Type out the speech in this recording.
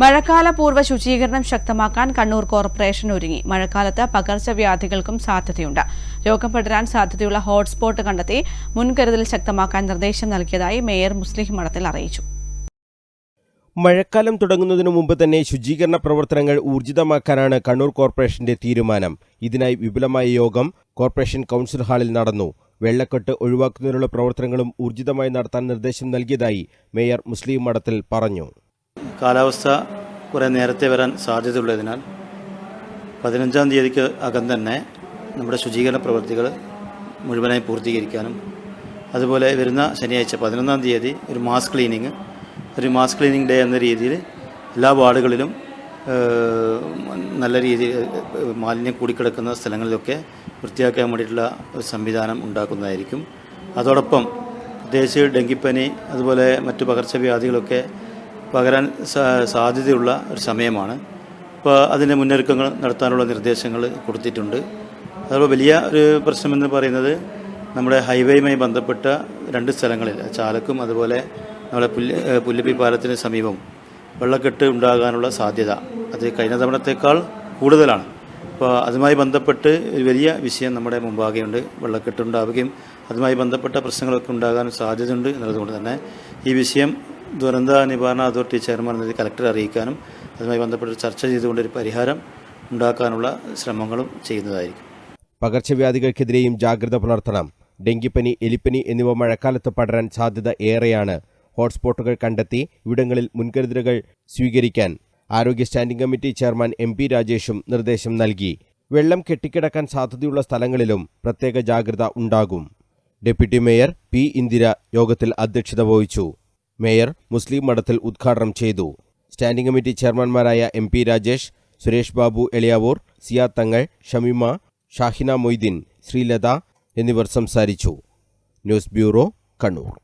മഴക്കാല പൂർവ ശുചീകരണം ശക്തമാക്കാൻ കണ്ണൂർ കോർപ്പറേഷൻ ഒരുങ്ങി. മഴക്കാലത്ത് പകർച്ചവ്യാധികൾക്കും സാധ്യതയുണ്ട്. രോഗം പടരാൻ സാധ്യതയുള്ള ഹോട്ട്സ്പോട്ട് കണ്ടെത്തി മുൻകരുതൽ ശക്തമാക്കാൻ നിർദ്ദേശം നൽകിയതായി മേയർ മുസ്ലിം മഠത്തിൽ അറിയിച്ചു. മഴക്കാലം തുടങ്ങുന്നതിനു മുമ്പ് തന്നെ ശുചീകരണ പ്രവർത്തനങ്ങൾ ഊർജിതമാക്കാനാണ് കണ്ണൂർ കോർപ്പറേഷന്റെ തീരുമാനം. ഇതിനായി വിപുലമായ യോഗം കോർപ്പറേഷൻ കൗൺസിൽ ഹാളിൽ നടന്നു. വെള്ളക്കെട്ട് ഒഴിവാക്കുന്നതിനുള്ള പ്രവർത്തനങ്ങളും ഊർജിതമായി നടത്താൻ നിർദ്ദേശം നൽകിയതായി മേയർ മുസ്ലിം മഠത്തിൽ പറഞ്ഞു. കാലാവസ്ഥ കുറേ നേരത്തെ വരാൻ സാധ്യതയുള്ളതിനാൽ പതിനഞ്ചാം തീയതിക്ക് അകം തന്നെ നമ്മുടെ ശുചീകരണ പ്രവൃത്തികൾ മുഴുവനായി പൂർത്തീകരിക്കാനും അതുപോലെ വരുന്ന ശനിയാഴ്ച പതിനൊന്നാം തീയതി ഒരു മാസ് ക്ലീനിങ് ഒരു മാസ് ക്ലീനിങ് ഡേ എന്ന രീതിയിൽ എല്ലാ വാർഡുകളിലും നല്ല രീതിയിൽ മാലിന്യം കൂടിക്കിടക്കുന്ന സ്ഥലങ്ങളിലൊക്കെ വൃത്തിയാക്കാൻ വേണ്ടിയിട്ടുള്ള ഒരു സംവിധാനം ഉണ്ടാക്കുന്നതായിരിക്കും. അതോടൊപ്പം പ്രത്യേകിച്ച് ഡെങ്കിപ്പനി അതുപോലെ മറ്റു പകർച്ചവ്യാധികളൊക്കെ പകരാൻ സാധ്യതയുള്ള ഒരു സമയമാണ്. അപ്പോൾ അതിന്റെ മുന്നൊരുക്കങ്ങൾ നടത്താനുള്ള നിർദ്ദേശങ്ങൾ കൊടുത്തിട്ടുണ്ട്. അതുപോലെ വലിയ ഒരു പ്രശ്നമെന്ന് പറയുന്നത് നമ്മുടെ ഹൈവേയുമായി ബന്ധപ്പെട്ട രണ്ട് സ്ഥലങ്ങളിൽ ചാലക്കും അതുപോലെ നമ്മുടെ പുല്ല് പുല്ലുപി പുല്ലപ്പി പാലത്തിന് സമീപം വെള്ളക്കെട്ട് ഉണ്ടാകാനുള്ള സാധ്യത അത് കഴിഞ്ഞ തവണത്തേക്കാൾ കൂടുതലാണ്. അപ്പോൾ അതുമായി ബന്ധപ്പെട്ട് ഒരു വലിയ വിഷയം നമ്മുടെ മുമ്പാകെയുണ്ട്. വെള്ളക്കെട്ട് ഉണ്ടാവുകയും അതുമായി ബന്ധപ്പെട്ട പ്രശ്നങ്ങളൊക്കെ ഉണ്ടാകാൻ സാധ്യതയുണ്ട് എന്നുള്ളതുകൊണ്ട് തന്നെ ഈ വിഷയം ദുരന്ത നിവാരണ അതോറിറ്റി ചെയർമാൻ എന്നത് കലക്ടറെ അറിയിക്കാനും അതുമായി ബന്ധപ്പെട്ട് ചർച്ച ചെയ്തുകൊണ്ട് ഒരു പരിഹാരം ഉണ്ടാക്കാനുള്ള ശ്രമങ്ങളും ചെയ്യുന്നതായിരിക്കും. പകർച്ചവ്യാധികൾക്കെതിരെയും ജാഗ്രത പുലർത്തണം. ഡെങ്കിപ്പനി എലിപ്പനി എന്നിവ മഴക്കാലത്ത് പടരാൻ സാധ്യത ഏറെയാണ്. ഹോട്ട്സ്പോട്ടുകൾ കണ്ടെത്തി ഇവിടങ്ങളിൽ മുൻകരുതലുകൾ സ്വീകരിക്കാൻ ആരോഗ്യ standing committee chairman M P രാജേഷും നിർദ്ദേശം നൽകി. വെള്ളം കെട്ടിക്കിടക്കാൻ സാധ്യതയുള്ള സ്ഥലങ്ങളിലും പ്രത്യേക ജാഗ്രത ഉണ്ടാകും. ഡെപ്യൂട്ടി മേയർ പി ഇന്ദിര യോഗത്തിൽ അധ്യക്ഷത വഹിച്ചു. മേയർ മുസ്ലിം മഠത്തിൽ ഉദ്ഘാടനം ചെയ്തു. സ്റ്റാൻഡിംഗ് കമ്മിറ്റി ചെയർമാൻമാരായ എം പി രാജേഷ് സുരേഷ് ബാബു എളിയാവൂർ സിയാ തങ്ങൾ ഷമിമ ഷാഹിന മൊയ്തീൻ ശ്രീലത എന്നിവർ സംസാരിച്ചു. News bureau Kannur.